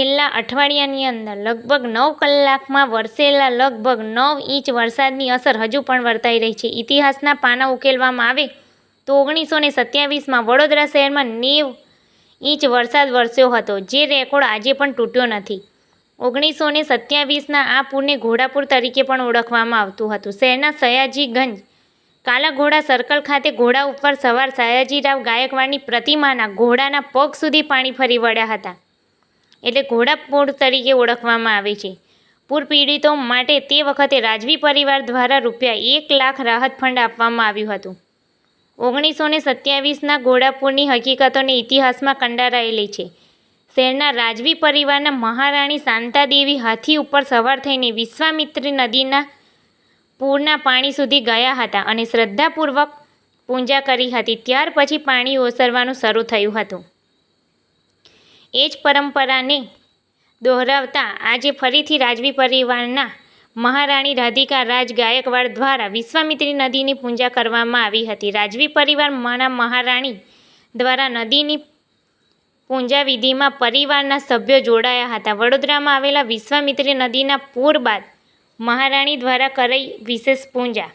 છેલ્લા અઠવાડિયાની અંદર લગભગ નવ કલાકમાં વરસેલા લગભગ નવ ઇંચ વરસાદની અસર હજુ પણ વર્તાઈ રહી છે. ઇતિહાસના પાના ઉકેલવામાં આવે તો ઓગણીસો ને સત્યાવીસમાં વડોદરા શહેરમાં નેવ ઇંચ વરસાદ વરસ્યો હતો, જે રેકોર્ડ આજે પણ તૂટ્યો નથી. ઓગણીસો ને સત્યાવીસના આ પૂરને ઘોડાપુર તરીકે પણ ઓળખવામાં આવતું હતું. શહેરના સયાજીગંજ કાલાઘોડા સર્કલ ખાતે ઘોડા ઉપર સવાર સયાજીરાવ ગાયકવાડની પ્રતિમાના ઘોડાના પગ સુધી પાણી ફરી વળ્યા હતા. એટલે ઘોડાપુર તરીકે ઓળખવામાં આવે છે. પૂર પીડિતો માટે તે વખતે રાજવી પરિવાર દ્વારા રૂપિયા એક લાખ રાહત ફંડ આપવામાં આવ્યું હતું. ઓગણીસો ને સત્યાવીસના ઘોડાપુરની હકીકતોને ઇતિહાસમાં કંડારાયેલી છે. શહેરના રાજવી પરિવારના મહારાણી શાંતાદેવી હાથી ઉપર સવાર થઈને વિશ્વામિત્રી નદીના પૂરના પાણી સુધી ગયા હતા અને શ્રદ્ધાપૂર્વક પૂજા કરી હતી. ત્યાર પછી પાણી ઓસરવાનું શરૂ થયું હતું. એ જ પરંપરાને દોહરાવતા આજે ફરીથી રાજવી પરિવારના મહારાણી રાધિકા રાજ ગાયકવાડ દ્વારા વિશ્વામિત્રી નદીની પૂજા કરવામાં આવી હતી. રાજવી પરિવાર માણા મહારાણી દ્વારા નદીની પૂજા વિધિમાં પરિવારના સભ્યો જોડાયા હતા. વડોદરામાં આવેલા વિશ્વામિત્રી નદીના પૂર બાદ મહારાણી દ્વારા કરાઈ વિશેષ પૂજા.